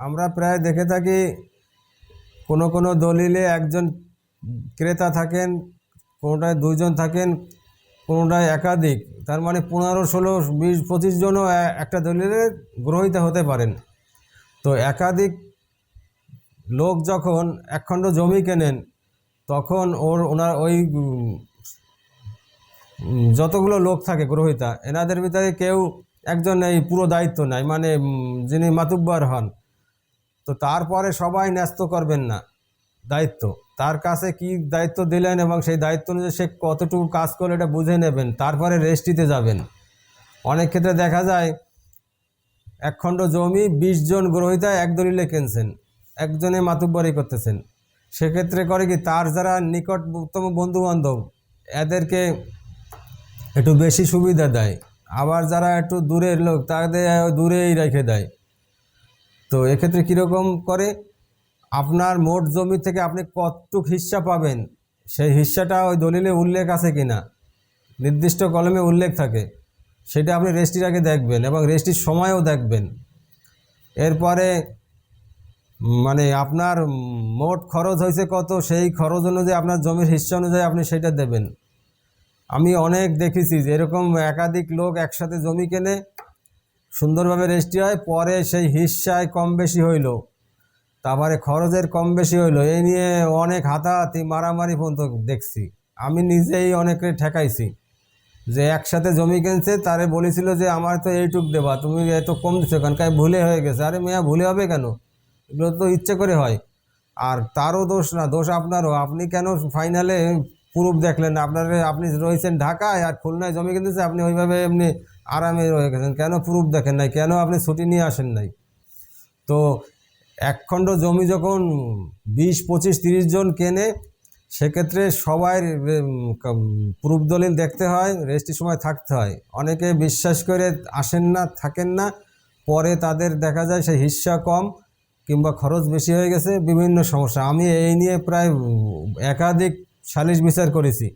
আমরা প্রায় দেখে থাকি কোনো কোনো দলিলে একজন ক্রেতা থাকেন, কোনোটায় দুইজন থাকেন, কোনোটায় একাধিক। তার মানে পনেরো, ষোলো, বিশ, পঁচিশ জনও একটা দলিলে গ্রহিতা হতে পারেন। তো একাধিক লোক যখন একখণ্ড জমি কেনেন, তখন ওর, ওনার ওই যতগুলো লোক থাকে গ্রহিতা, এনাদের ভিতরে কেউ একজন এই পুরো দায়িত্ব নাই। মানে যিনি মাতুব্বার হন তো তারপরে সবাই ন্যস্ত করবেন না। দায়িত্ব। তার কাছে কি দায়িত্ব দিলেন এবং সেই দায়িত্ব অনুযায়ী সে কতটুকু কাজ করলে এটা বুঝে নেবেন। তারপরে রেস্টিতে যাবেন। অনেক ক্ষেত্রে দেখা যায়, একখণ্ড জমি বিশ জন গ্রহিতা এক দলিলে কিনছেন, একজনে মাতুব্বরি করতেছেন। সেক্ষেত্রে করে কি তার যারা নিকটতম বন্ধু বান্ধব এদেরকে একটু বেশি সুবিধা দেয়। আবার যারা একটু দূরের লোক, তাদের দূরেই রেখে দেয়। তো এক্ষেত্রে কীরকম করে আপনার মোট জমি থেকে আপনি কতটুক হিস্সা পাবেন? সেই হিস্সাটা ওই দলিলে উল্লেখ আছে কি না নির্দিষ্ট কলমে উল্লেখ থাকে। সেটা আপনি রেজিস্ট্রির আগে দেখবেন এবং রেজিস্ট্রির সময়ও দেখবেন। এরপরে মানে আপনার মোট খরচ হয়েছে কত? সেই খরচ অনুযায়ী আপনার জমির হিস্সা অনুযায়ী আপনি সেটা দেবেন। আমি অনেক দেখেছি যে এরকম একাধিক লোক একসাথে জমি কেনে সুন্দরভাবে রেজিস্ট্রি হয়, পরে সেই হিস্সায় কম বেশি হইল। তারপরে খরচের কম বেশি হইল। এই নিয়ে অনেক হাতাহাতি, মারামারি পর্যন্ত দেখছি। আমি নিজেই অনেকে ঠেকাইছি যে একসাথে জমি কিনছে, তারে বলেছিল যে, আমার তো এইটুক দেবা, তুমি এত কম দিচ্ছ কেন? কাই ভুলে হয়ে গেছে। আরে মেয়া, ভুলে হবে কেন? এগুলো তো ইচ্ছে করে হয়। আর তারও দোষ না, দোষ আপনারও। আপনি কেন ফাইনালে প্রুফ দেখলেন, আপনার আপনি রয়েছেন ঢাকায় আর খুলনায় জমি কিনতেছে, আপনি ওইভাবে এমনি আরামে রয়ে গেছেন। কেন প্রুফ দেখেন নাই? কেন আপনি ছুটি নিয়ে আসেন নাই? তো একখণ্ড জমি যখন বিশ, পঁচিশ, তিরিশ জন কেনে, সেক্ষেত্রে সবাই প্রুফ দলিল দেখতে হয়, রেজিস্ট্রির সময় থাকতে হয়। অনেকে বিশ্বাস করে আসেন না, থাকেন না। পরে তাদের দেখা যায় সেই হিস্সা কম কিংবা খরচ বেশি হয়ে গেছে, বিভিন্ন সমস্যা। আমি এই নিয়ে প্রায় একাধিক সালিশ বিচার করেছি।